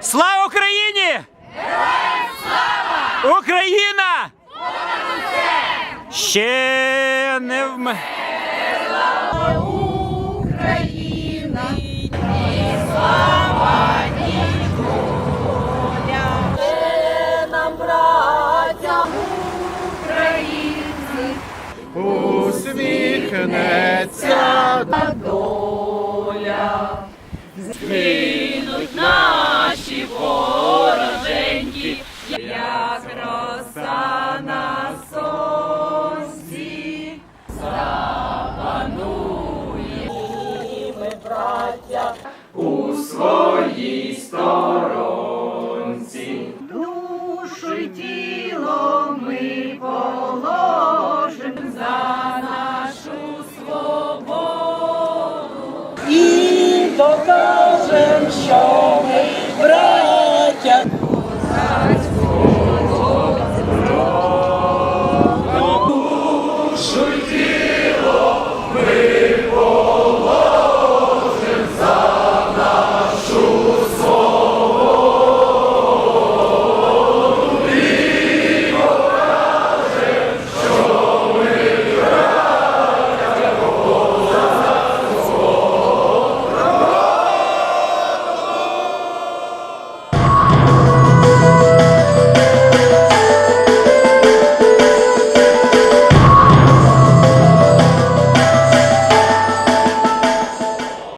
Слава Україні! слава! Україна! Ще не вм... нам, братям українці, Усміхнеться доля пороженькі, як роса на сонці, запанує ми, браття, у своїй сторонці. Душу й тіло ми положим за нашу свободу. І докажем, що